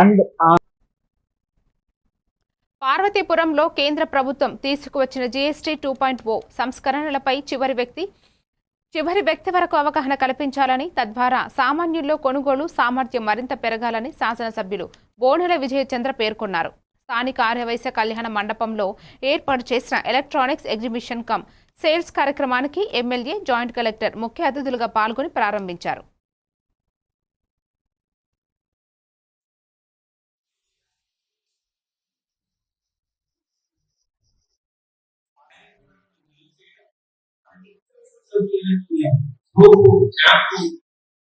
And పార్వతీపురంలో కేంద్ర ప్రభుత్వం తీసుకువచ్చిన జీఎస్టీ టూ పాయింట్ ఓ సంస్కరణలపై చివరి వ్యక్తి చివరి వ్యక్తి వరకు అవగాహన కల్పించాలని తద్వారా సామాన్యుల్లో కొనుగోలు సామర్థ్యం మరింత పెరగాలని శాసనసభ్యులు బోనెల విజయచంద్ర పేర్కొన్నారు. స్థానిక ఆర్యవైశ్య కళ్యాణ మండపంలో ఏర్పాటు చేసిన ఎలక్ట్రానిక్స్ ఎగ్జిబిషన్ కమ్ సేల్స్ కార్యక్రమానికి ఎమ్మెల్యే జాయింట్ కలెక్టర్ ముఖ్య అతిథులుగా పాల్గొని ప్రారంభించారు.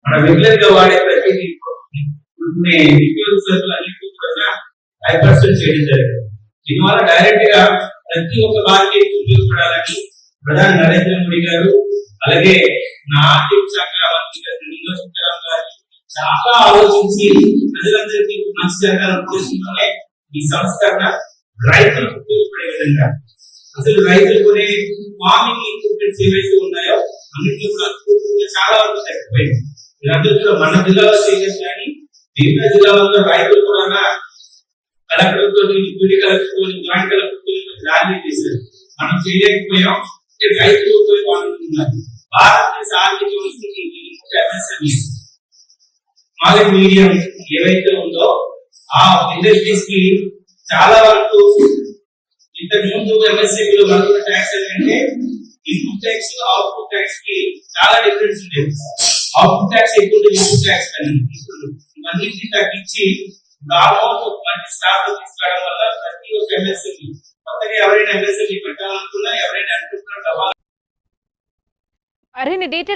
మన రెగ్యులర్గా వాడే ప్రతి ఫైవ్ పర్సెంట్ చేయడం జరిగింది దీనివల్ల డైరెక్ట్గా ప్రతి ఒక్క భారతీయ ఉపయోగపడాలని ప్రధాని నరేంద్ర మోడీ గారు అలాగే నా ఆర్థిక శాఖ మంత్రి గారు నిర్మలా సీతారామన్ గారు చాలా ఆలోచించి ప్రజలందరికీ మంచి జరగాలని ఉద్దేశంతోనే ఈ సంస్కరణ రైతులకు ఉపయోగపడే విధంగా. అసలు రైతులు కొనే ఫార్మింగ్ ఎక్విప్మెంట్స్ ఏవైతే ఉన్నాయో అన్నింటిలో కూడా అద్భుతంగా చాలా వరకు తగ్గిపోయింది. మీరందరూ కూడా మన జిల్లాలో చేసేసి కానీ మిగతా జిల్లాలో రైతులు కూడా కలెక్టర్తో డిప్యూటీ కలెక్టర్ జాయింట్ కలెక్టర్తో ర్యాలీ చేశారు. మనం చేయలేకపోయాం అంటే రైతులు ఉపయోగపడుతున్నారు భారతదేశ ఆర్థిక వ్యవస్థకి ఎంఎస్ఎంఈ స్మాల్ మీడియం ఏవైతే ఉందో ఆ ఇండస్ట్రీస్కి చాలా వరకు ఇంతకు ముందు ఎంఎస్సీలో వరకు ట్యాక్స్ ఏంటంటే ట్యాక్స్ అవుట్పుట్ ట్యాక్స్కి చాలా డిఫరెన్స్ ఉండేది అవుట్పుట్ ట్యాక్స్ ఎక్కువ ఇన్పుట్ ట్యాక్స్ కానీ ఇవన్నింటినీ తగ్గించి లాభం ఒక మంచి స్టాఫ్ తీసుకురావడం వల్ల ప్రతి ఒక్క ఎంఎస్సీ కొత్తగా ఎవరైనా ఎంఎస్సీ పెట్టాలనుకున్నా ఎవరైనా అనుకుంటున్నా మరిన్ని డీటెయిల్స్